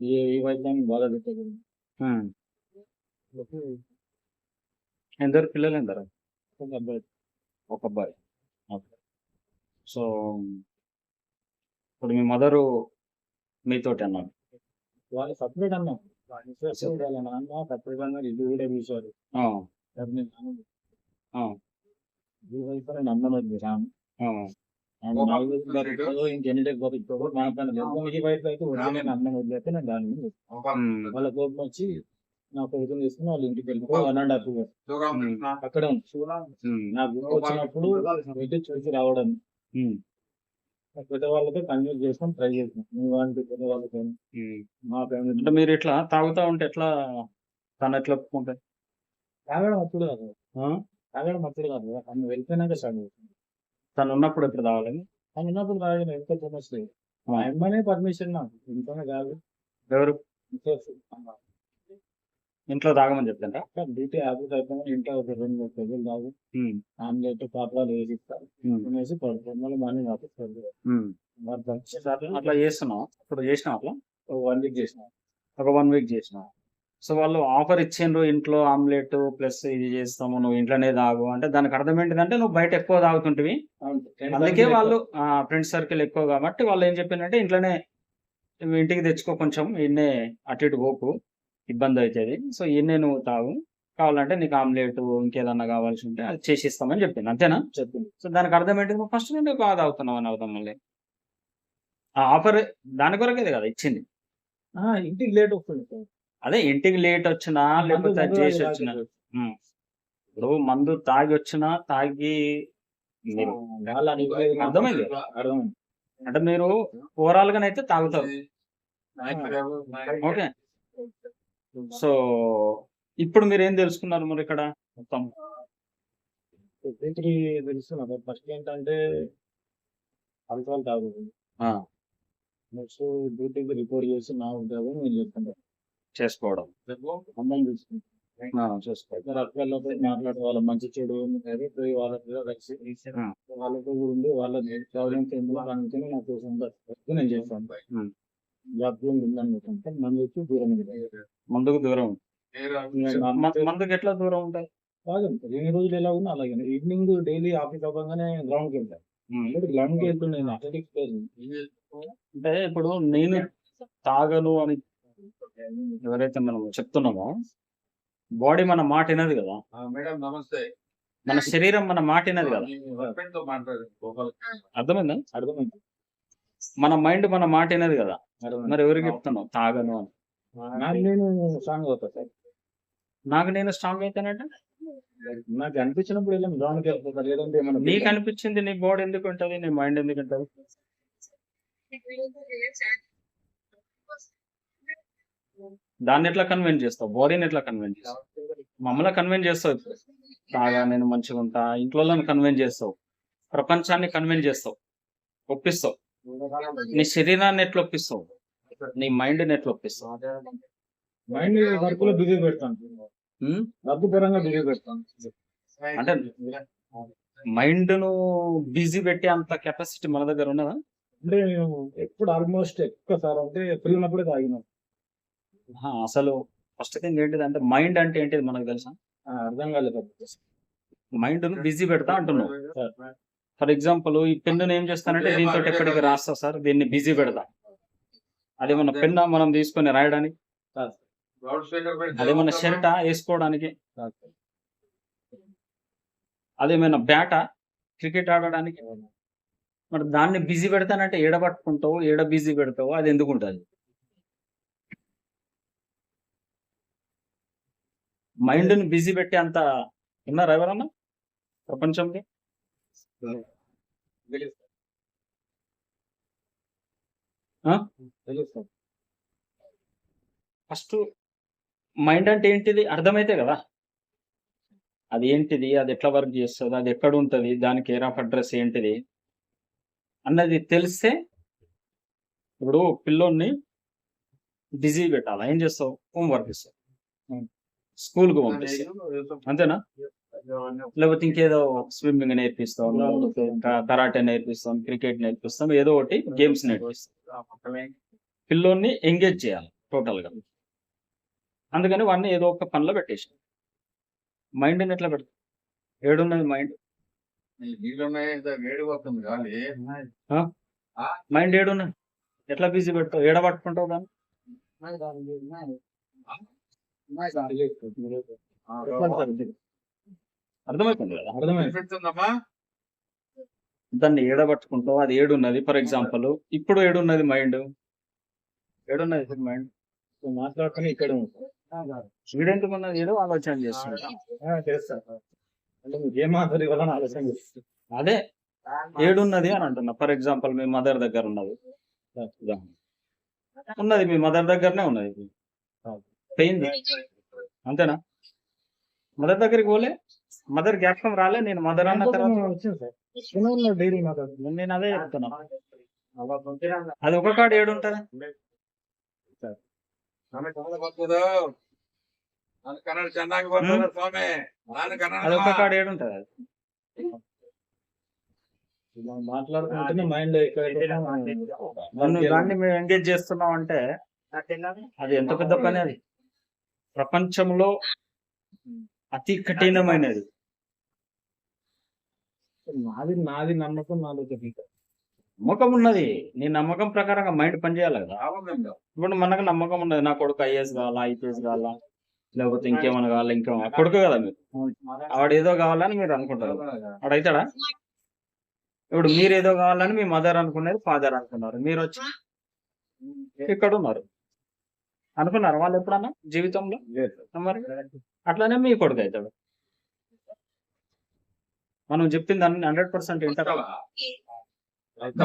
ఈ ఈ వైద్యాన్ని బాగా పెట్టేది ఉమ్. ఎందరు పిల్లలు ఎందరు ఒక అబ్బాయి. ఒక అబ్బాయి. సో ఇప్పుడు మీ మదరు మీతోటి అన్నారు. వాళ్ళు సపరేట్ అన్నా. వాళ్ళ నాన్న సపరేట్. అన్నారు. ఇది కూడా ఆ, ఈ ఆ, అండ్ నా వయసు బతుకుతుందో ఇంకెన్ని ఈ వయసు అయితే నేను అన్నం వదిలేస్తే నేను ఉమ్, వాళ్ళ కోపం వచ్చి నా కొడుకుని తీసుకుని వాళ్ళ ఇంటికి వెళ్ళిపో వన్ అండ్ హాఫ్ ఇయర్ అక్కడే నా గుర్తు వచ్చినప్పుడు వెళ్ళి చూసి రావడం. ఉమ్, పెద్ద వాళ్ళతో కన్విన్స్ చేసుకొని ట్రై చేసాం మీ వాళ్ళకి పెద్ద వాళ్ళతో. ఉమ్. మా ఫ్యామిలీ. అంటే మీరు ఇట్లా తాగుతా ఉంటే ఎట్లా తను ఎట్లా ఒప్పుకుంటాయి తాగడం అప్పుడు కాదు. తాగడం అప్పుడు కాదు. తను వెళ్ళిపోయినాక స్టార్ట్ చేసాం తను ఉన్నప్పుడు ఎప్పుడు తాగాలని తను ఉన్నప్పుడు తాగిన ఎంత సమస్య లేదు మా అమ్మనే పర్మిషన్ నాకు ఇంట్లోనే కాదు. ఎవరు? ఇంట్లో తాగమని చెప్తాంట డ్యూటీ హ్యాబిట్ అయిపోయినా ఇంట్లో ఒక రెండు మూడు తాగు. ఆమ్లెట్ పాపడాలు వేసి ఇస్తారు వేసి పడుతుంది మళ్ళీ మార్నింగ్ ఆఫీస్ అట్లా చేస్తున్నావు? ఇప్పుడు చేసినావు అట్లా? వన్ వీక్ చేసిన. ఒక వన్ వీక్ చేసినావు? సో వాళ్ళు ఆఫర్ ఇచ్చిండ్రు ఇంట్లో ఆమ్లెట్ ప్లస్ ఇది చేస్తాము నువ్వు ఇంట్లోనే తాగు అంటే దానికి అర్థం ఏంటిదంటే నువ్వు బయట ఎక్కువ తాగుతుంటివి. అందుకే వాళ్ళు ఫ్రెండ్ సర్కిల్ ఎక్కువ కాబట్టి వాళ్ళు ఏం చెప్పిందంటే ఇంట్లోనే ఇంటికి తెచ్చుకో కొంచెం ఇన్నే అటు ఇటు పోకు ఇబ్బంది అవుతుంది. సో ఇన్నే నువ్వు తాగు కావాలంటే నీకు ఆమ్లెట్ ఇంకేదన్నా కావాల్సి ఉంటే అది చేసి ఇస్తామని చెప్పింది అంతేనా? చెప్పింది. సో దానికి అర్థం ఏంటి ఫస్ట్ నుండి బాగా తాగుతున్నావు అని అవుతాం మళ్ళీ. ఆ ఆఫర్ దాని కొరకేది కదా ఇచ్చింది. ఇంటికి లేట్ వస్తుంది. అదే ఇంటికి లేట్ వచ్చినా లేకపోతే చేసి తాగి వచ్చినా. ఇప్పుడు మందు తాగి వచ్చినా తాగి అర్థమైంది? అంటే మీరు ఓవరాల్ గానైతే తాగుతారు. ఓకే. సో ఇప్పుడు మీరు ఏం తెలుసుకున్నారు మరి ఇక్కడ మొత్తం? తెలుసు ఫస్ట్ ఏంటంటే ఆల్కహాల్ తాగదు ఆ, నెక్స్ట్ డ్యూటీకి రిపోర్ట్ చేసి నా ఉద్యోగం నేను చేస్తుంటా చేసుకోవడం. అందరం మాట్లాడే వాళ్ళ మంచి చెడు. వాళ్ళతో ఉండి వాళ్ళ ఎందులో అనుకుని నాకు నేను చేస్తాను. ఉందనుకుంటే వచ్చి దూరం. మందుకు దూరం మందుకు ఎట్లా దూరం ఉంటాయి? బాగుంటుంది ఎన్ని రోజులు ఎలా ఉన్నా అలాగే. ఈవినింగ్ డైలీ ఆఫీస్ అవ్వగానే గ్రౌండ్కి వెళ్తాను ఉమ్. ఇప్పుడు గ్రౌండ్కి వెళ్తున్నాను అథ్లెటిక్స్ అంటే ఇప్పుడు నేను తాగను అని ఎవరైతే మనం చెప్తున్నామో బాడీ మన మాట వినదు కదా. మేడం నమస్తే. మన శరీరం మన మాట వినదు కదా. అర్థమైందా? అర్థమైంది? మన మైండ్ మన మాట వినదు కదా. మరి ఎవరికి చెప్తున్నావు? తాగను అని. నాకు నేను స్ట్రాంగ్ అవుతా సార్. నాకు నేను స్ట్రాంగ్ అయితేనంటే? నాకు అనిపించినప్పుడు వెళ్ళాం గ్రౌండ్కి వెళ్ళిపోతా. లేదంటే నీకు అనిపించింది నీ బాడీ ఎందుకు ఉంటుంది? నీ మైండ్ ఎందుకు ఉంటుంది? దాన్ని ఎట్లా కన్విన్స్ చేస్తావు? బాడీని ఎట్లా కన్విన్స్ చేస్తావు? మమ్మల్ని కన్విన్స్ చేస్తావు ఇప్పుడు. తాగా నేను మంచిగా ఉంటా ఇంట్లో కన్విన్స్ చేస్తావు. ప్రపంచాన్ని కన్విన్స్ చేస్తావు. ఒప్పిస్తావు. నీ శరీరాన్ని ఎట్లా ఒప్పిస్తావు? నీ మైండ్ని ఎట్లా ఒప్పిస్తావు? మైండ్ బిజీ పెడతాను ఉమ్? డబ్బు పరంగా బిజీ పెడతాను అంటే మైండ్ను బిజీ పెట్టే అంత కెపాసిటీ మన దగ్గర ఉన్నదా? అంటే నేను ఎప్పుడు ఆల్మోస్ట్ ఎక్కువ సార్ అంటే ఫ్రీ ఉన్నప్పుడే తాగినాను అసలు ఫస్ట్ థింగ్ ఏంటిది అంటే మైండ్ అంటే ఏంటిది మనకు తెలుసా? అర్థం కాలేదు మైండ్ బిజీ పెడతా అంటున్నావు. ఫర్ ఎగ్జాంపుల్ ఈ పెన్ను ఏం చేస్తానంటే దీంతో ఎక్కడికి రాస్తా సార్ దీన్ని బిజీ పెడతా. అదేమన్నా పెన్న మనం తీసుకొని రాయడానికి? అదేమన్నా షర్టా వేసుకోవడానికి? అదేమైనా బ్యాటా? క్రికెట్ ఆడడానికి? మరి దాన్ని బిజీ పెడతానంటే ఏడ పట్టుకుంటావు ఏడ బిజీ పెడతావు అది ఎందుకు ఉంటుంది మైండ్ని బిజీ పెట్టే అంత ఉన్నారా ఎవరన్నా ప్రపంచంలో? ఫస్ట్ మైండ్ అంటే ఏంటిది? అర్థమైతే కదా. అది ఏంటిది? అది ఎట్లా వర్క్ చేస్తుంది? అది ఎక్కడ ఉంటుంది? దాని కేర్ ఆఫ్ అడ్రస్ ఏంటిది? అన్నది తెలిస్తే ఇప్పుడు పిల్లోన్ని బిజీ పెట్టాలి? ఏం చేస్తావు? హోంవర్క్ ఇస్తావు స్కూల్కి పంపిస్తావు అంతేనా? లేకపోతే ఇంకేదో స్విమ్మింగ్ నేర్పిస్తాం కరాటే నేర్పిస్తాం క్రికెట్ నేర్పిస్తాం ఏదో ఒకటి గేమ్స్ నేర్పిస్తాం. పిల్లోన్ని ఎంగేజ్ చేయాలి టోటల్గా అందుకని వాడిని ఏదో ఒక పనిలో పెట్టేసి మైండ్ని ఎట్లా పెడతాం? ఏడున్నది మైండ్. మైండ్ ఏడున్నది? ఎట్లా బిజీ పెడతావు? ఏడ పట్టుకుంటావు దాన్ని అర్థమవుతుంది కదా? అర్థమైంది. వినిపిస్తుందమ్మా దాన్ని ఏడ పట్టుకుంటావు అది ఏడున్నది ఫర్ ఎగ్జాంపుల్. ఇప్పుడు ఏడున్నది మైండ్? ఏడున్నది మైండ్? మాట్లాడుకుని ఇక్కడ ఉన్నది ఏదో ఆలోచన చేస్తుంది చేస్తా. అంటే మీకు ఏం ఇవ్వాలని ఆలోచన చేస్తా అదే ఏడున్నది అని అంటున్నా. ఫర్ ఎగ్జాంపుల్ మీ మదర్ దగ్గర ఉన్నది. ఉన్నది మీ మదర్ దగ్గరనే ఉన్నది. పోయింది. అంతేనా? మదర్ దగ్గరికి పోలే. మదర్ జ్ఞాపకం రాలే. నేను మదర్ అన్న తర్వాత నేను అదే చెప్తున్నా. అది ఒక కార్డు ఏడు ఉంటది? మాట్లాడుతుంటే మైండ్ దాన్ని మేము ఎంగేజ్ చేస్తున్నాం అంటే అది ఎంత పెద్ద పని అది? ప్రపంచంలో అతి కఠినమైనది. నాది నాది నమ్మకం నాలో తెలియదు నమ్మకం ఉన్నది. నీ నమ్మకం ప్రకారంగా మైండ్ పనిచేయాలి కదా. ఇప్పుడు మనకు నమ్మకం ఉన్నది. నా కొడుకు ఐఏఎస్ కావాలా ఐపీఎస్ కావాలా లేకపోతే ఇంకేమైనా కావాలా ఇంకేమైనా కొడుకు కదా మీరు. ఆవిడ ఏదో కావాలని మీరు అనుకుంటారు. ఆవిడ అవుతాడా ఇప్పుడు మీరు ఏదో కావాలని మీ మదర్ అనుకునేది ఫాదర్ అనుకున్నారు. మీరు వచ్చి ఇక్కడ ఉన్నారు అనుకున్నారు వాళ్ళు ఎప్పుడన్నా జీవితంలో? మరి అట్లానే మీ కొడుకు అవుతాడు. మనం చెప్పింది హండ్రెడ్ పర్సెంట్ వింటారు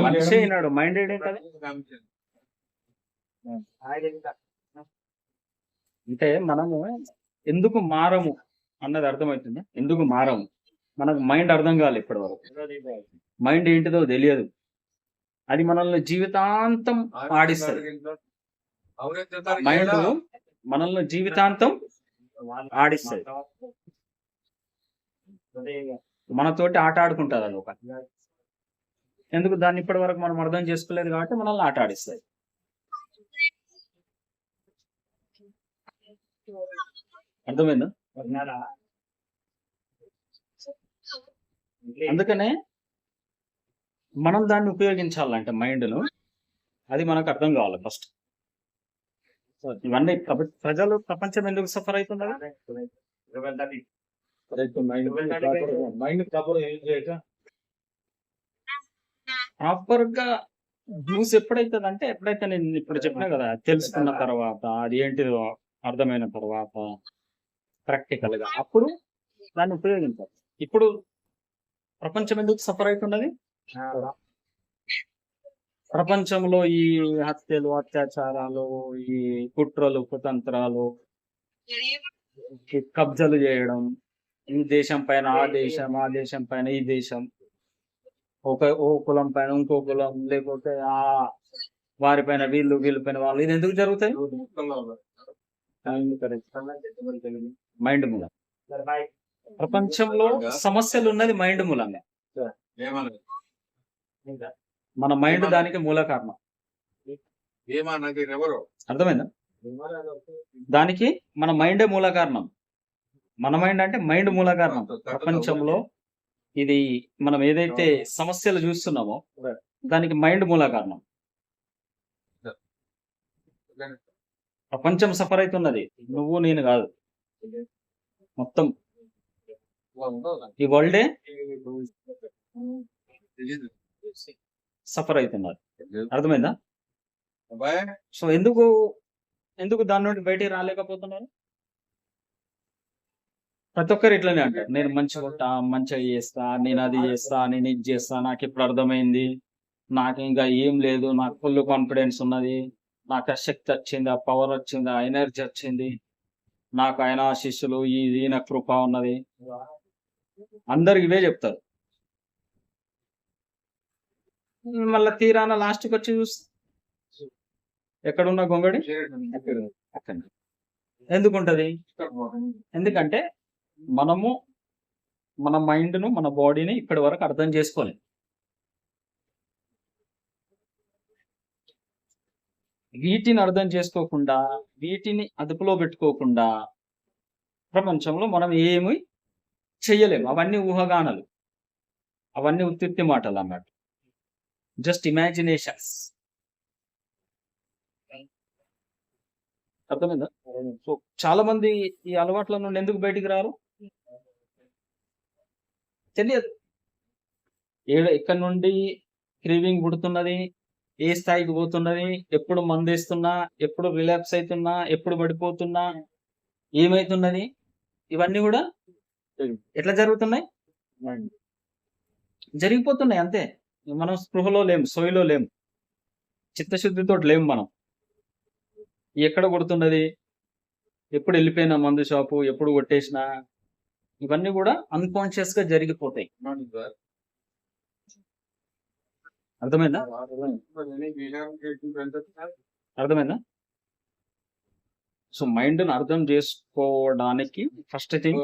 మనిషి అయినాడు మైండ్ ఏంటది అంటే మనము ఎందుకు మారము అన్నది అర్థమవుతుంది? ఎందుకు మారము? మనకు మైండ్ అర్థం కావాలి ఇప్పటి వరకు మైండ్ ఏంటిదో తెలియదు. అది మనల్ని జీవితాంతం ఆడిస్తుంది మైండ్ మనల్ని జీవితాంతం ఆడిస్తుంది మనతోటి ఆట ఆడుకుంటుంది అది ఒక ఎందుకు? దాన్ని ఇప్పటి వరకు మనం అర్థం చేసుకోలేదు కాబట్టి మనల్ని ఆట ఆడిస్తుంది అర్థమైందా? అందుకనే మనం దాన్ని ఉపయోగించాలంటే మైండ్ను అది మనకు అర్థం కావాలి ఫస్ట్. ఇవన్నీ ప్రజలు ప్రపంచం ఎందుకు సఫర్ అవుతున్నారు? మైండ్ యూజ్ ప్రాపర్గా న్యూస్ ఎప్పుడైతుంది అంటే ఎప్పుడైతే నేను ఇప్పుడు చెప్పినా కదా తెలుసుకున్న తర్వాత అది ఏంటిదో అర్థమైన తర్వాత ప్రాక్టికల్గా అప్పుడు దాన్ని ఉపయోగించాలి. ఇప్పుడు ప్రపంచం ఎందుకు సఫర్ అవుతున్నది? ప్రపంచంలో ఈ హత్యలు అత్యాచారాలు ఈ కుట్రలు కుతంత్రాలు ఈ కబ్జాలు చేయడం ఈ దేశం పైన ఆ దేశం ఆ దేశం పైన ఈ దేశం. ఒక ఓ కులం పైన ఇంకో కులం లేకపోతే ఆ వారి పైన వీళ్ళు వీళ్ళ పైన వాళ్ళు. ఇది ఎందుకు జరుగుతాయి? మైండ్ మూలం. ప్రపంచంలో సమస్యలు ఉన్నది మైండ్ మూలంగా ఇంకా మన మైండ్ దానికి మూల కారణం అర్థమైందా? దానికి మన మైండే మూల కారణం. మన మైండ్ అంటే మైండ్ మూల కారణం. ప్రపంచంలో ఇది మనం ఏదైతే సమస్యలు చూస్తున్నామో దానికి మైండ్ మూల కారణం. ప్రపంచం సఫర్ అవుతున్నది. నువ్వు నేను కాదు. మొత్తం. ఈ వరల్డే. సఫర్ అవుతున్నారు అర్థమైందా? సో ఎందుకు ఎందుకు దాని నుండి బయటికి రాలేకపోతున్నారు? ప్రతి ఒక్కరు ఇట్లనే అంటారు. నేను మంచిగా ఉంటా మంచిగా చేస్తా నేను అది చేస్తా నేను ఇది చేస్తా నాకు ఇప్పుడు అర్థమైంది. నాకు ఇంకా ఏం లేదు నాకు ఫుల్ కాన్ఫిడెన్స్ ఉన్నది. నాకు ఆ శక్తి వచ్చింది ఆ పవర్ వచ్చింది ఆ ఎనర్జీ వచ్చింది. నాకు ఆయన శిష్యులు ఈ ఈయన కృప ఉన్నది. అందరు ఇవే చెప్తారు. మళ్ళా తీరాన లాస్ట్కి వచ్చి చూస్తే ఎక్కడున్న గొంగడి? ఎందుకుంటది? ఎందుకంటే మనము మన మైండ్ను మన బాడీని ఇప్పటి వరకు అర్థం చేసుకోలేదు వీటిని అర్థం చేసుకోకుండా వీటిని అదుపులో పెట్టుకోకుండా ప్రపంచంలో మనం ఏమి చెయ్యలేము అవన్నీ ఊహగానాలు. అవన్నీ ఉత్తిత్తి మాటలు అన్నట్టు. Just imaginations. అర్థమైందా? సో చాలా మంది ఈ అలవాట్ల నుండి ఎందుకు బయటికి రారు? తెలియదు. ఏడ ఎక్కడి నుండి క్రీవింగ్ పుడుతున్నది? ఏ స్థాయికి పోతున్నది? ఎప్పుడు మందేస్తున్నా? ఎప్పుడు రిలాక్స్ అవుతున్నా ఎప్పుడు పడిపోతున్నా? ఏమైతున్నది? ఇవన్నీ కూడా ఎట్లా జరుగుతున్నాయి? జరిగిపోతున్నాయి అంతే. మనం స్పృహలో లేము సోయిలో లేము చిత్తశుద్ధితో లేము మనం. ఎక్కడ కొడుతున్నది? ఎప్పుడు వెళ్ళిపోయినా మందు షాపు ఎప్పుడు కొట్టేసినా ఇవన్నీ కూడా అన్కాన్షియస్గా జరిగిపోతాయి. అర్థమైందా? అర్థమైందా? సో మైండ్ని అర్థం చేసుకోవడానికి ఫస్ట్ థింగ్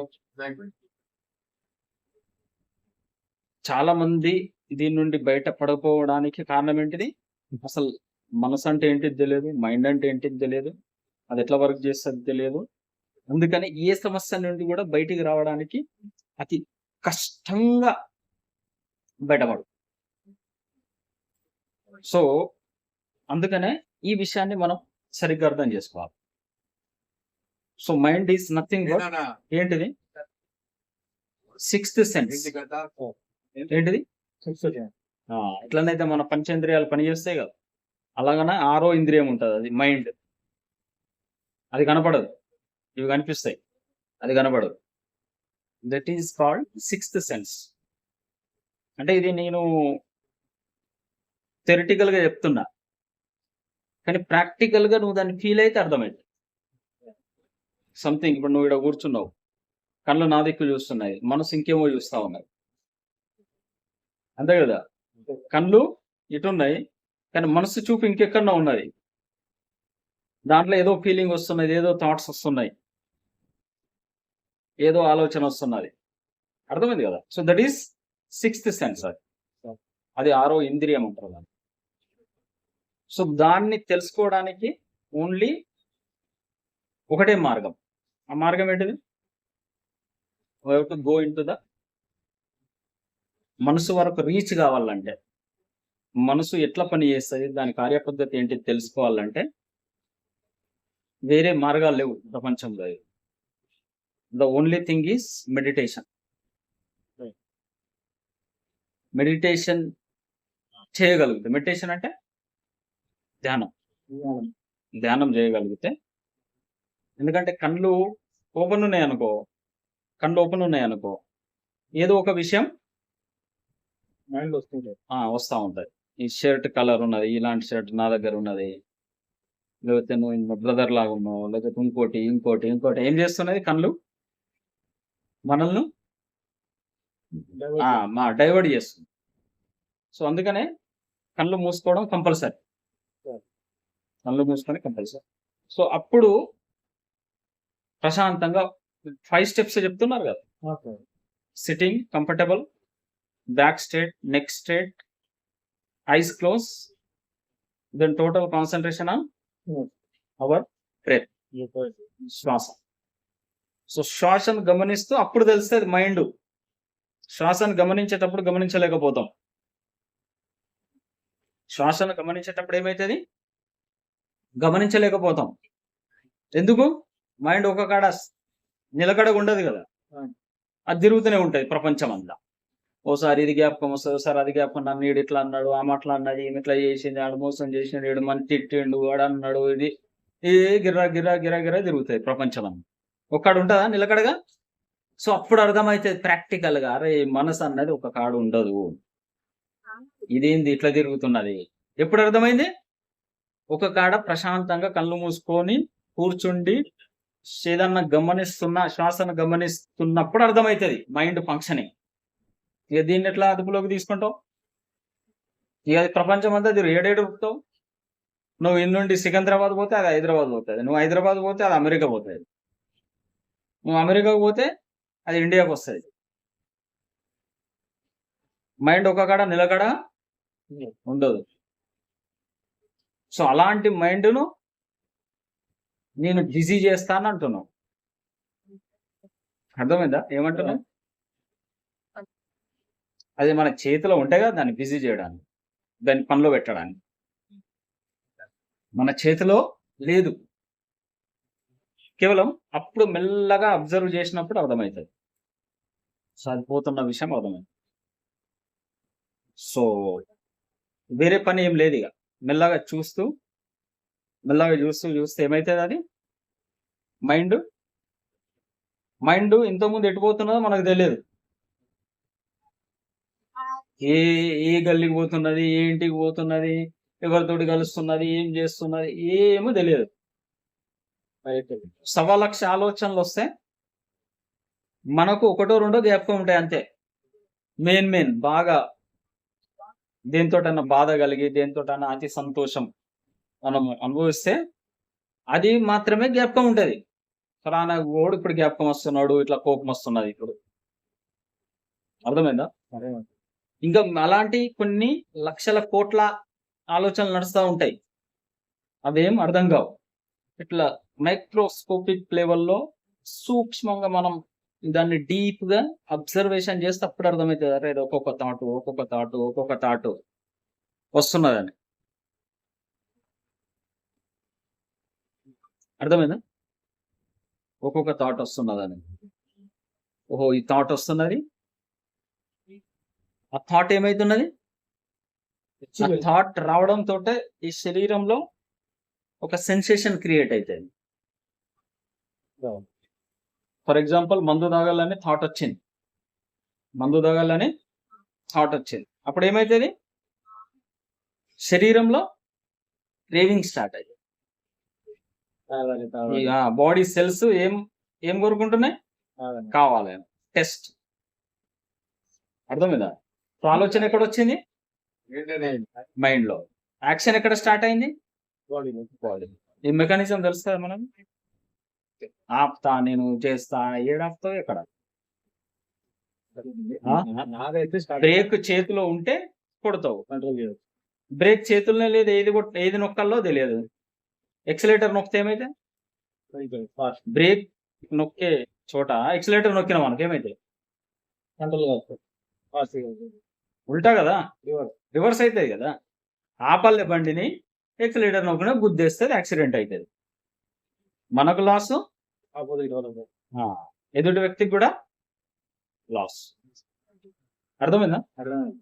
చాలా మంది దీని నుండి బయట పడకపోవడానికి కారణం ఏంటిది? అసలు మనసు అంటే ఏంటిది తెలియదు మైండ్ అంటే ఏంటిది తెలియదు అది ఎట్లా వర్క్ చేస్తుంది తెలియదు. అందుకని ఏ సమస్య నుండి కూడా బయటికి రావడానికి అతి కష్టంగా బయటపడు. సో అందుకనే ఈ విషయాన్ని మనం సరిగ్గా అర్థం చేసుకోవాలి. సో మైండ్ ఈస్ నథింగ్ ఏంటిది? Sixth sense. ఏంటిది? ఎట్లనైతే మన పంచేంద్రియాలు పనిచేస్తాయి కదా అలాగనే ఆరో ఇంద్రియం ఉంటుంది అది మైండ్ అది కనపడదు. ఇవి కనిపిస్తాయి. అది కనపడదు. That is called sixth sense అంటే ఇది నేను థెరిటికల్గా చెప్తున్నా. కానీ ప్రాక్టికల్గా నువ్వు దాన్ని ఫీల్ అయితే అర్థమైంది. సంథింగ్ ఇప్పుడు నువ్వు ఇక్కడ కూర్చున్నావు. కళ్ళు నా దిక్కు చూస్తున్నాయి. మనసు ఇంకేమో చూస్తా ఉన్నాయి అంతే కదా? కళ్ళు ఇటున్నాయి కానీ మనసు చూపు ఇంకెక్కడో ఉన్నది. దాంట్లో ఏదో ఫీలింగ్ వస్తున్నది ఏదో థాట్స్ వస్తున్నాయి. ఏదో ఆలోచన వస్తున్నది. అర్థమైంది కదా? So that is sixth sense అది అది ఆరో ఇంద్రియం అంటారు దాన్ని. సో దాన్ని తెలుసుకోవడానికి ఓన్లీ ఒకటే మార్గం. ఆ మార్గం ఏంటిది? గో ఇన్ టు ద మనసు వరకు రీచ్ కావాలంటే మనసు ఎట్లా పని చేస్తుంది దాని కార్యపద్ధతి ఏంటి తెలుసుకోవాలంటే వేరే మార్గాలు లేవు ప్రపంచంలో. The only thing is meditation meditation చేయగలిగితే మెడిటేషన్ అంటే ధ్యానం. ధ్యానం. చేయగలిగితే ఎందుకంటే కళ్ళు ఓపెన్ ఉన్నాయి అనుకో కళ్ళు ఓపెన్ ఉన్నాయి అనుకో ఏదో ఒక విషయం మైండ్ వస్తా ఉంటది. ఈ షర్ట్ కలర్ ఉన్నది ఇలాంటి షర్ట్ నా దగ్గర ఉన్నది. లేకపోతే నువ్వు బ్రదర్ లాగా ఉన్నావు లేకపోతే ఇంకోటి ఇంకోటి ఇంకోటి. ఏం చేస్తున్నది కళ్ళు మనల్ని? మా డైవర్ట్ చేస్తుంది. సో అందుకనే కళ్ళు మూసుకోవడం కంపల్సరీ. కళ్ళు మూసుకొని కంపల్సరీ. సో అప్పుడు ప్రశాంతంగా ఫైవ్ స్టెప్స్ చెప్తున్నారు కదా. Sitting comfortable back straight neck straight eyes close then total concentration on our శ్వాస సో శ్వాసను గమనిస్తూ అప్పుడు తెలుస్తుంది మైండ్ శ్వాసను గమనించేటప్పుడు గమనించలేకపోతాం. శ్వాసను గమనించేటప్పుడు ఏమైతుంది? గమనించలేకపోతాం. ఎందుకు? మైండ్ ఒక కాడ నిలకడగా ఉండదు కదా. అది తిరుగుతూనే ఉంటుంది ప్రపంచం అంతా ఓసారి ఇది జ్ఞాపకం వస్తుంది ఓసారి అది జ్ఞాపకం నన్ను ఈడు ఇట్లా అన్నాడు ఆ అట్లా అన్నది ఈమె ఇట్లా చేసింది ఆడు మోసం చేసిండు ఈడు మన తిట్టిండు వాడు అన్నాడు ఇది ఏ గిర్రా గిర్రా గిరా గిరా తిరుగుతాయి ప్రపంచం అంతా ఒక్కడు ఉంటుందా నిలకడగా? సో అప్పుడు అర్థమవుతుంది ప్రాక్టికల్గా అరే మనసు అన్నది ఒక కాడు ఉండదు. ఇదేంది ఇట్లా తిరుగుతున్నది? ఎప్పుడు అర్థమైంది? ఒక కాడ ప్రశాంతంగా కళ్ళు మూసుకొని కూర్చుండి ఏదన్నా గమనిస్తున్న శ్వాసను గమనిస్తున్నప్పుడు అర్థమవుతుంది మైండ్ ఫంక్షనింగ్. ఇక దీన్ని ఎట్లా అదుపులోకి తీసుకుంటావు? ఇక అది ప్రపంచం అంతా ఏడేడు ఉరుకుతావు నువ్వు ఇందుండి నుండి సికింద్రాబాద్ పోతే అది హైదరాబాద్ పోతుంది. నువ్వు హైదరాబాద్ పోతే అది అమెరికా పోతుంది. నువ్వు అమెరికాకు పోతే అది ఇండియాకు వస్తుంది. మైండ్ ఒక కాడ నిలకడ ఉండదు. సో అలాంటి మైండ్ను నేను బిజీ చేస్తాను అంటున్నావు. అర్థమైందా? ఏమంటున్నావు? అది మన చేతిలో ఉంటే కదా దాన్ని బిజీ చేయడానికి దాన్ని పనిలో పెట్టడానికి. మన చేతిలో లేదు. కేవలం అప్పుడు మెల్లగా అబ్జర్వ్ చేసినప్పుడు అర్థమవుతుంది. సో అది పోతున్న విషయం అర్థమైంది. సో వేరే పని ఏం లేదు ఇక. మెల్లగా చూస్తూ మెల్లగా చూస్తూ చూస్తే ఏమవుతుంది అది? మైండ్ మైండ్ ఇంతకుముందు ఎటు పోతున్నదో మనకు తెలియదు. ఏ ఏ గల్లీకి పోతున్నది ఏ ఇంటికి పోతున్నది ఎవరితోటి కలుస్తున్నది ఏం చేస్తున్నది ఏమో తెలియదు. సవా లక్ష ఆలోచనలు వస్తే మనకు ఒకటో రెండో జ్ఞాపకం ఉంటాయి అంతే. మెయిన్ మెయిన్ బాగా దేనితోటన్నా బాధ కలిగి దేనితోటన్నా అతి సంతోషం మనం అనుభవిస్తే అది మాత్రమే జ్ఞాపకం ఉంటుంది. ఫలానా ఓడు ఇప్పుడు జ్ఞాపకం వస్తున్నాడు ఇట్లా కోపం వస్తున్నది ఇప్పుడు. అర్థమైందా? ఇంకా అలాంటి కొన్ని లక్షల కోట్ల ఆలోచనలు నడుస్తూ ఉంటాయి. అవేం అర్థం కావు. ఇట్లా మైక్రోస్కోపిక్ లెవెల్లో సూక్ష్మంగా మనం దాన్ని డీప్గా అబ్జర్వేషన్ చేస్తే అప్పుడు అర్థమవుతుంది. అరే ఒక్కొక్క థాటు ఒక్కొక్క థాటు ఒక్కొక్క థాటు వస్తున్నదని. అర్థమైందా? ఒక్కొక్క థాట్ వస్తున్నదని. ఓహో ఈ థాట్ వస్తున్నది. ఆ థాట్ ఏమైతున్నది? థాట్ రావడం తోటే ఈ శరీరంలో ఒక సెన్సేషన్ క్రియేట్ అవుతుంది ఫర్ ఎగ్జాంపుల్ మందు తాగాలని థాట్ వచ్చింది. మందు తాగాలని థాట్ వచ్చింది. అప్పుడు ఏమైతుంది? శరీరంలో క్రేవింగ్ స్టార్ట్ అయ్యింది బాడీ సెల్స్ ఏం ఏం కోరుకుంటున్నాయి? కావాలి. టెస్ట్ అర్థమైందా? సో ఆలోచన ఎక్కడ వచ్చింది మైండ్లో. యాక్షన్ ఎక్కడ స్టార్ట్ అయింది? ఈ మెకానిజం తెలుస్తుంది మనం ఆపుతా నేను చేస్తా ఏడాపుతావు ఎక్కడ? బ్రేక్ చేతిలో ఉంటే కొడతావు. బ్రేక్ చేతుల్లోనే లేదు ఏది ఏది నొక్కల్లో తెలియదు. ఎక్సలేటర్ నొక్కితే ఏమైతే? బ్రేక్ నొక్కే చోట ఎక్సలేటర్ నొక్కిన మనకి ఏమైతే కంట్రోల్ కాదు ఫాస్ట్ ఉల్టా కదా? రివర్స్ రివర్స్ అవుతుంది కదా? ఆపల్లె బండిని ఎక్సలేటర్ నొక్కిన గుద్దేస్తే యాక్సిడెంట్ అవుతుంది మనకు లాస్ ఎదుటి వ్యక్తికి కూడా లాస్ అర్థమైందా? అర్థమైంది.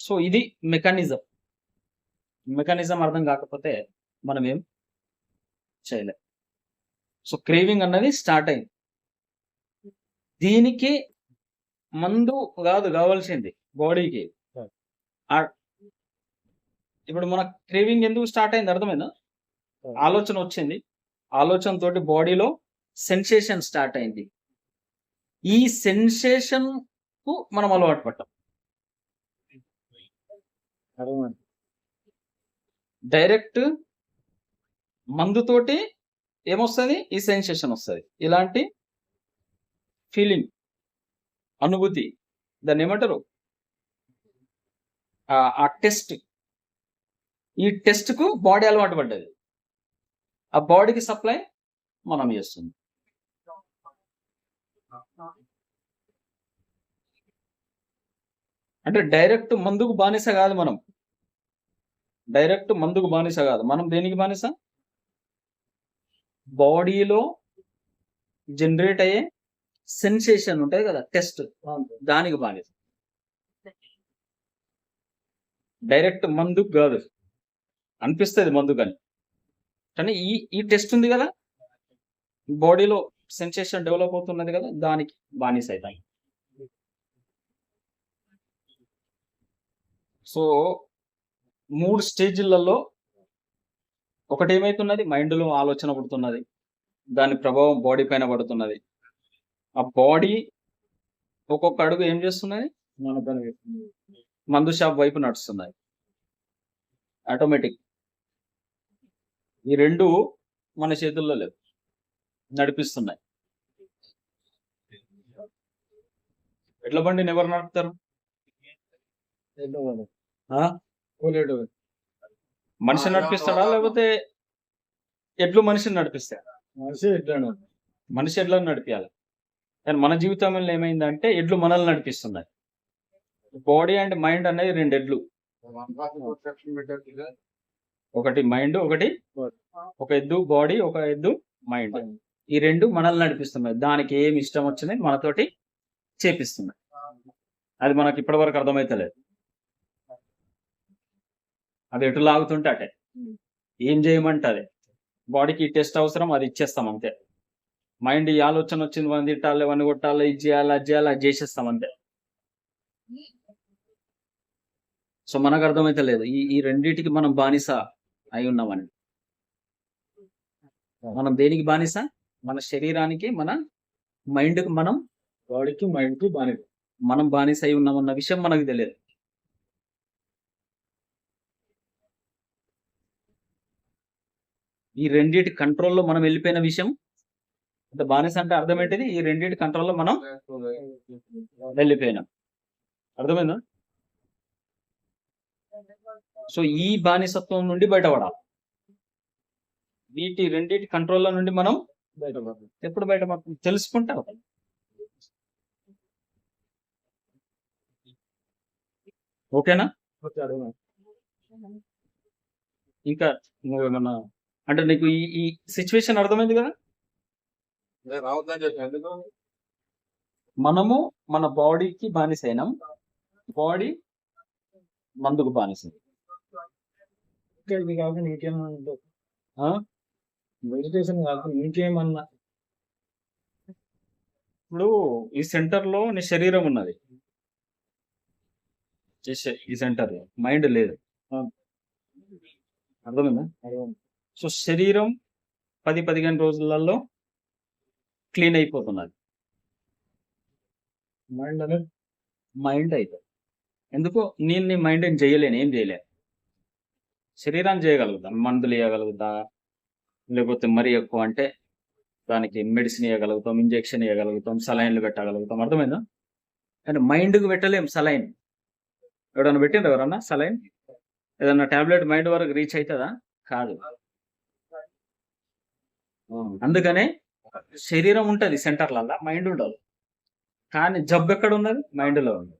సో ఇది మెకానిజం మెకానిజం అర్థం కాకపోతే మనం ఏం చేయలేం. సో క్రేవింగ్ అన్నది స్టార్ట్ అయింది. దీనికి మందు కాదు కావాల్సింది బాడీకి ఇప్పుడు మన క్రేవింగ్ ఎందుకు స్టార్ట్ అయింది? అర్థమైందా? ఆలోచన వచ్చింది. ఆలోచన తోటి బాడీలో సెన్సేషన్ స్టార్ట్ అయింది. ఈ సెన్సేషన్కు మనం అలవాటు అర్థమైంది. డైరెక్ట్ మందుతోటి ఏమొస్తుంది? ఈ సెన్సేషన్ వస్తుంది. ఇలాంటి ఫీలింగ్ అనుభూతి దాన్ని ఏమంటారు? ఆ- టెస్ట్. ఈ టెస్ట్కు బాడీ అలవాటు పడ్డది. ఆ బాడీకి సప్లై మనం చేస్తుంది. అంటే డైరెక్ట్ మందుకు బానిస కాదు మనం. డైరెక్ట్ మందుకు బానిస కాదు. మనం దేనికి బానిస? బాడీలో జనరేట్ అయ్యే సెన్సేషన్ ఉంటుంది కదా టెస్ట్. దానికి బానిస. డైరెక్ట్ మందు కాదు. అనిపిస్తుంది మందు కానీ. కానీ ఈ ఈ టెస్ట్ ఉంది కదా? బాడీలో సెన్సేషన్ డెవలప్ అవుతున్నది కదా? దానికి బానిస అవుతాయి సో మూడు స్టేజ్లలో ఒకటి ఏమైతున్నది మైండ్లో ఆలోచన పడుతున్నది. దాని ప్రభావం బాడీ పైన పడుతున్నది. ఆ బాడీ ఒక్కొక్క అడుగు ఏం చేస్తున్నది? మన పని మందు షాప్ వైపు నడుస్తున్నది ఆటోమేటిక్ ఈ రెండు మన చేతుల్లో లేవు. నడిపిస్తున్నాయి. ఎడ్ల బండిని ఎవరు నడుపుతారు? మనిషి నడిపిస్తాడా లేకపోతే ఎడ్లు మనిషిని నడిపిస్తాడు మనిషి ఎట్లా మనిషి ఎడ్లను నడిపించాలి కానీ మన జీవితంలో ఏమైందంటే ఎడ్లు మనల్ని నడిపిస్తున్నాయి. బాడీ అండ్ మైండ్ అనేది రెండు ఎడ్లు ఒకటి మైండ్ ఒకటి ఒక ఎద్దు బాడీ ఒక ఎద్దు మైండ్. ఈ రెండు మనల్ని నడిపిస్తున్నాయి. దానికి ఏమి ఇష్టం వచ్చింది మనతోటి చేపిస్తున్నాయి. అది మనకి ఇప్పటి వరకు అర్థమైతలేదు అది ఎటు లాగుతుంటే అటే. ఏం చేయమంటే అదే బాడీకి టెస్ట్ అవసరం అది ఇచ్చేస్తాం అంతే. మైండ్ ఈ ఆలోచన వచ్చింది మనం తిట్టాలి ఇవన్నీ కొట్టాలి ఇది చేయాలి అది చేయాలి అది చేసేస్తాం అంతే. సో మనకు అర్థమైతే లేదు. ఈ ఈ రెండింటికి మనం బానిస అయి ఉన్నామని. మనం దేనికి బానిస? మన శరీరానికి మన మైండ్కి మనం బాడీకి మైండ్కి బాగా మనం బానిస అయి ఉన్నామన్న విషయం మనకు తెలియదు. ఈ రెండింటి కంట్రోల్లో మనం వెళ్ళిపోయిన విషయం? అంటే బానిస అంటే అర్థం ఏంటిది? ఈ రెండింటి కంట్రోల్లో మనం వెళ్ళిపోయినాం. అర్థమైందా? సో ఈ బానిసత్వం నుండి బయటపడాలి. వీటి రెండింటి కంట్రోల్లో నుండి మనం బయటపడుతుంది ఎప్పుడు బయట తెలుసుకుంటాం. ఓకేనా? ఇంకా నువ్వేమన్నా అంటే నీకు ఈ ఈ సిచ్యువేషన్ అర్థమైంది కదా? మనము మన బాడీకి బానిసైనాం. బాడీ మందుకు బానిసైంది ఇది కాకుండా ఇంకేమన్నా ఆ? మెడిటేషన్ కాకుండా ఇంకేమన్నా? ఇప్పుడు ఈ సెంటర్లో నీ శరీరం ఉన్నది. ఈ సెంటర్లో. మైండ్ లేదు. అర్థమైందా? సో శరీరం పది పదిహేను రోజులలో క్లీన్ అయిపోతున్నది. మైండ్ అనేది? మైండ్ అయితే ఎందుకు నేను నీ మైండ్ ఏం చేయలేను ఏం చేయలేను. శరీరం చేయగలుగుతా మందులు ఇవ్వగలుగుతా లేకపోతే మరీ ఎక్కువ అంటే దానికి మెడిసిన్ ఇవ్వగలుగుతాం ఇంజెక్షన్ ఇవ్వగలుగుతాం సలైన్లు పెట్టగలుగుతాం. అర్థమైందా? కానీ మైండ్కి పెట్టలేం సలైన్ ఎవడన్నా పెట్టిండ్రు ఎవరన్నా సలైన్ ఏదన్నా టాబ్లెట్ మైండ్ వరకు రీచ్ అవుతుందా కాదు. అందుకనే శరీరం ఉంటుంది సెంటర్లల్లా మైండ్ ఉండదు. కానీ జబ్బు ఎక్కడ ఉన్నది? మైండ్లో ఉంది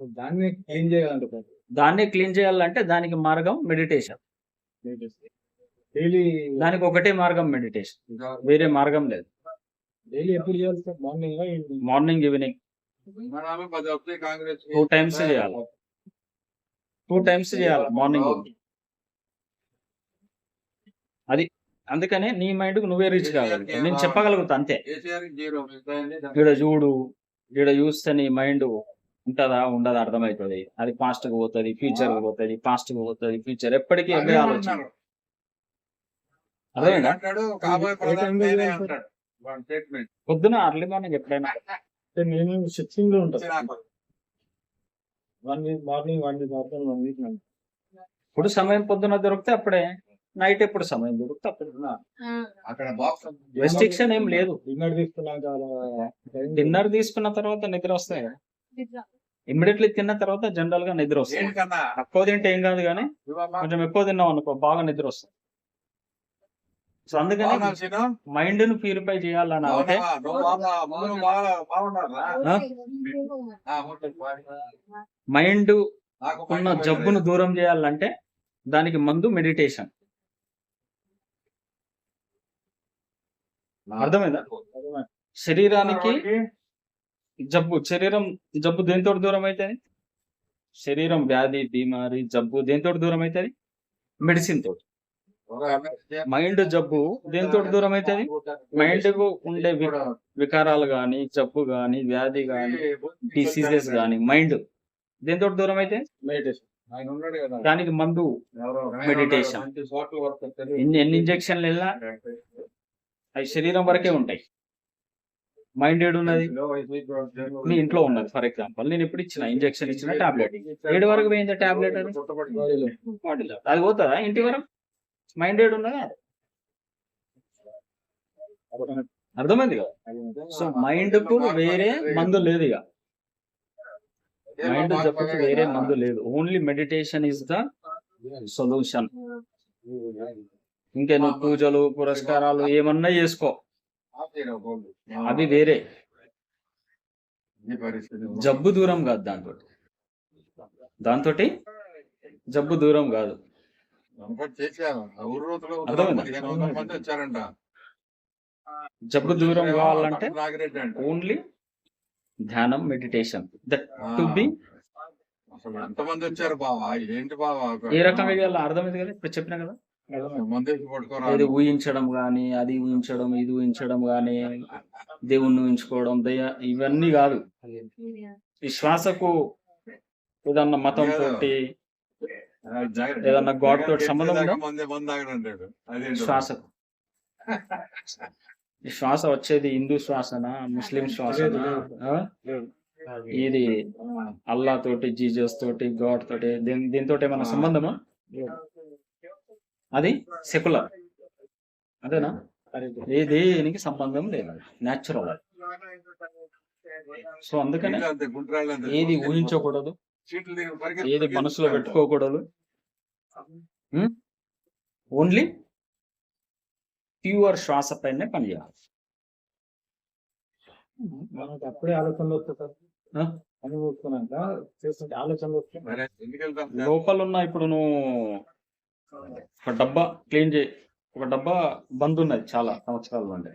దాన్ని ఏం చేయాలంటే దాన్ని క్లీన్ చేయాలంటే దానికి మార్గం మెడిటేషన్. డైలీ దానికి ఒకటే మార్గం మెడిటేషన్. వేరే మార్గం లేదు. డైలీ ఎప్పుడు చేయాలి sir? Morning evening? Morning evening. Two times చేయాలి. టూ టైమ్స్ చేయాలి మార్నింగ్. అది అందుకనే నీ మైండ్కు నువ్వే రీచ్ కాగలుగుతావు నేను చెప్పగలుగుతా అంతే. ఈడ చూడు ఈడ చూస్తే నీ మైండ్ ఉంటదా? ఉండదా? అర్థమవుతుంది అది పాస్ట్కి పోతుంది ఫ్యూచర్కి పోతుంది పాస్ట్కి పోతుంది ఫ్యూచర్ ఎప్పటికీ అవే ఆలోచన. పొద్దున అర్లీ మార్నింగ్ ఎప్పుడైనా? నేను సిక్సింగ్లో ఉంటాను one week morning one week one week ఇప్పుడు సమయం పొద్దున దొరికితే అప్పుడే. నైట్ ఎప్పుడు సమయం దొరికితే అప్పుడు అక్కడ బాక్స్ రెస్ట్రిక్షన్ ఏం లేదు. డిన్నర్ తీసుకున్నాక అలా డిన్నర్ తీసుకున్న తర్వాత నిద్ర వస్తాయి ఇమ్మీడియట్లీ తిన్న తర్వాత జనరల్గా నిద్ర వస్తుంది. తక్కువ తింటే ఏం కాదు కానీ. కొంచెం ఎక్కువ తిన్నాం అనుకో బాగా నిద్ర వస్తుంది. సో అందుకని? మైండ్ను ప్యూరిఫై చేయాలన్న ఉంటుంది. మైండ్ ఉన్న జబ్బును దూరం చేయాలంటే దానికి మందు మెడిటేషన్ అర్థమైందా? శరీరానికి జబ్బు శరీరం జబ్బు దేనితోటి దూరం అవుతుంది శరీరం వ్యాధి బీమారి జబ్బు దేనితోటి దూరం అవుతుంది మెడిసిన్ తోటి. మైండ్ జబ్బు దేనితోటి దూరం అవుతుంది మైండ్కు ఉండే వికారాలు గాని జబ్బు గాని వ్యాధి గాని డిసీజెస్ గాని మైండ్ దేనితో దూరం అయితే మెడిటేషన్ దానికి మందు మెడిటేషన్ వర్క్ ఎన్ని ఎన్ని ఇంజక్షన్లు వెళ్ళినా అవి శరీరం వరకే ఉంటాయి. మైండ్ ఏడు ఉన్నది? మీ ఇంట్లో ఉన్నది ఫర్ ఎగ్జాంపుల్ నేను ఎప్పుడు ఇచ్చిన ఇంజక్షన్ ఇచ్చిన టాబ్లెట్ ఏడు వరకు పోయింది టాబ్లెట్ బాడీలో బాడీలో అది పోతుందా? ఇంటి వరకు? మైండ్ ఏడు ఉన్నదా? అర్థమైంది కదా? సో మైండ్కు వేరే మందు లేదు ఇక. మైండ్ జబ్బుకు వేరే మందు లేదు. Only meditation is the solution ఇంకే నువ్వు పూజలు పురస్కారాలు ఏమన్నా చేసుకో. అవి వేరే. జబ్బు దూరం కాదు దాంతో దాంతో జబ్బు దూరం కాదు. జబ్బు దూరం కావాలంటే ఓన్లీ ధ్యానం meditation. That ah, to be అసలు ఎంతమంది వచ్చారు బావా? ఏంటి బావా? ఏ రకంగా అర్థమైంది కదా? ఇప్పుడు చెప్పిన కదా? ఏది ఊహించడం గాని అది ఊహించడం ఇది ఊహించడం గాని దేవుణ్ణి ఊహించుకోవడం దయ ఇవన్నీ కాదు. ఈ శ్వాసకు ఏదన్నా మతం తోటి ఏదన్నా God తోటి సంబంధం శ్వాసకు. ఈ శ్వాస వచ్చేది హిందూ శ్వాసనా ముస్లిం శ్వాసనా? ఆ? ఇది అల్లా తోటి జీజస్ తోటి గాడ్ తోటి దీని దీంతో ఏమైనా సంబంధమా? అది సెకులర్ అదేనా? ఏ దేనికి సంబంధం లేదు. న్యాచురల్ సో అందుకనే. ఏది ఊహించకూడదు ఏది మనసులో పెట్టుకోకూడదు. ఓన్లీ ప్యూర్ శ్వాస పైనే పనిచేయాలి. మనకి అప్పుడే ఆలోచనలు చేస్తుంటే ఆలోచనలు? లోపల ఉన్న ఇప్పుడు నువ్వు ఒక డబ్బా క్లీన్ చేయి. ఒక డబ్బా బంద్ ఉన్నది చాలా సంవత్సరాల నుండి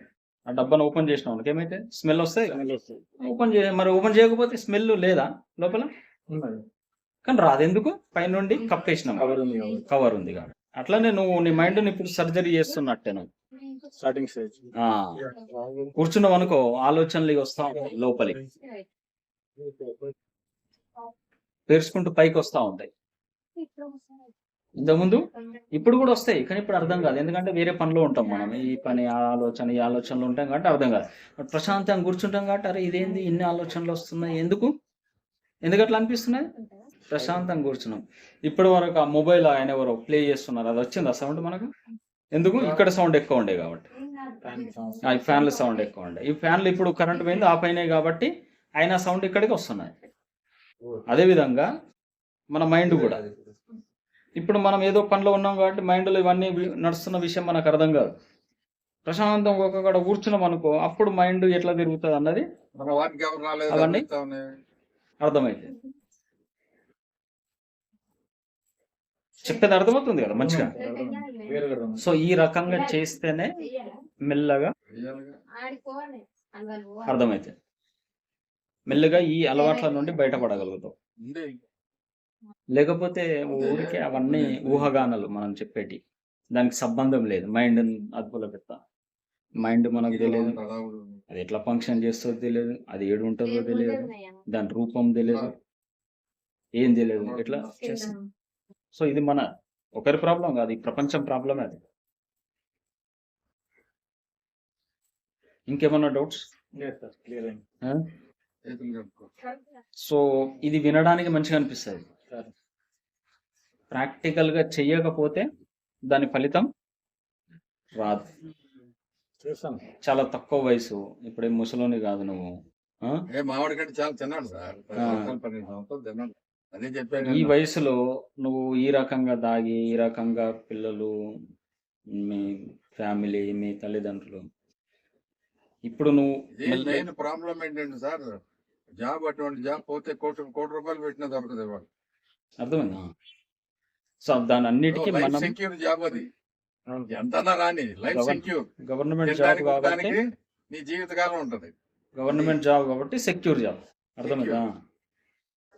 ఆ డబ్బాను ఓపెన్ చేసిన వాళ్ళకి ఏమైతే? స్మెల్ వస్తాయి. ఓపెన్ చేయ మరి ఓపెన్ చేయకపోతే స్మెల్ లేదా లోపల? ఉన్నది. కానీ రాదు. ఎందుకు? పైనుండి కప్పేసినాం కవర్ ఉంది కవర్ ఉంది కాబట్టి. అట్లనే నువ్వు నీ మైండ్ ఇప్పుడు సర్జరీ చేస్తున్నట్టే నువ్వు. స్టార్టింగ్ స్టేజ్ ఆ, కూర్చున్నావు అనుకో ఆలోచనలు వస్తా ఉంటాయి లోపలికి పేర్చుకుంటూ పైకి వస్తా ఉంటాయి. ఇంతకుముందు? ఇప్పుడు కూడా వస్తాయి కానీ ఇప్పుడు అర్థం కాదు. ఎందుకంటే వేరే పనిలో ఉంటాం మనం. ఈ పని ఆ ఆలోచన ఈ ఆలోచనలు ఉంటాం కాబట్టి అర్థం కాదు. బట్ ప్రశాంతంగా కూర్చుంటాం కాబట్టి అరే ఇదేంది? ఇన్ని ఆలోచనలు వస్తున్నాయి. ఎందుకు? ఎందుకు అట్లా అనిపిస్తున్నాయి? ప్రశాంతంగా కూర్చున్నాం. ఇప్పటి వరకు ఆ మొబైల్ ఆయన ఎవరో ప్లే చేస్తున్నారు. అది వచ్చింది ఆ సౌండ్ మనకు? ఎందుకు? ఇక్కడ సౌండ్ ఎక్కువ ఉండే కాబట్టి. ఆ, ఈ ఫ్యాన్ల సౌండ్ ఎక్కువ ఉండే. ఈ ఫ్యాన్లు ఇప్పుడు కరెంట్ పోయింది ఆ పైన కాబట్టి అయినా సౌండ్ ఇక్కడికి వస్తున్నాయి. అదే విధంగా మన మైండ్ కూడా. ఇప్పుడు మనం ఏదో పనిలో ఉన్నాం కాబట్టి మైండ్లో ఇవన్నీ నడుస్తున్న విషయం మనకు అర్థం కాదు ప్రశాంతం ఒక్కొక్కడ కూర్చున్నాం అనుకో అప్పుడు మైండ్ ఎట్లా తిరుగుతుంది అన్నది అవన్నీ? అర్థమైంది చెప్పేది అర్థమవుతుంది కదా మంచిగా సో ఈ రకంగా చేస్తేనే మెల్లగా. అర్థమైతే మెల్లగా ఈ అలవాట్ల నుండి బయటపడగలుగుతాం. లేకపోతే ఊరికే అవన్నీ ఊహగానాలు మనం చెప్పేటి. దానికి సంబంధం లేదు. మైండ్ అదుపులో పెడతా. మైండ్ మనకు తెలియదు. అది ఎట్లా ఫంక్షన్ చేస్తుందో తెలియదు. అది ఏడు ఉంటుందో తెలియదు. దాని రూపం తెలియదు. ఏం తెలియదు. ఎట్లా? చేస్తాం సో ఇది మన ఒకరి ప్రాబ్లం కాదు. ఈ ప్రపంచం ప్రాబ్లమే అది. ఇంకేమన్నా డౌట్స్. సో ఇది వినడానికి మంచిగా అనిపిస్తుంది. సరే. ప్రాక్టికల్గా చెయ్యకపోతే దాని ఫలితం రాదు. చూస్తాను చాలా తక్కువ వయసు. ఇప్పుడే ముసలోని కాదు నువ్వు. చాలా సార్. అదే చెప్పాను ఈ. వయసులో నువ్వు ఈ రకంగా దాగి ఈ రకంగా పిల్లలు మీ ఫ్యామిలీ మీ తల్లిదండ్రులు. ఇప్పుడు నువ్వు మెయిన్ ప్రాబ్లం ఏంటంటే సార్ జాబ్ అటువంటి జాబ్ పోతే కోటి కోటి రూపాయలు పెట్టినా దొరకదు ఇవాళ. అర్థమైందా? సో దాని అన్నిటికీ మనం సెక్యూర్ జాబ్ అది. ఎంతనా రాని లైఫ్ సెక్యూర్ గవర్నమెంట్ జాబ్ కాబట్టి నీ జీవితకాలం ఉంటది. గవర్నమెంట్ జాబ్ కాబట్టి సెక్యూర్ జాబ్ అర్థమైందా?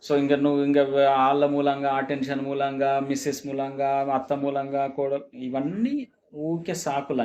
సో ఇంకా నువ్వు ఇంకా వాళ్ళ మూలంగా ఆ టెన్షన్ మూలంగా మిస్సెస్ మూలంగా అత్త మూలంగా కూడా ఇవన్నీ ఊరికే సాకులు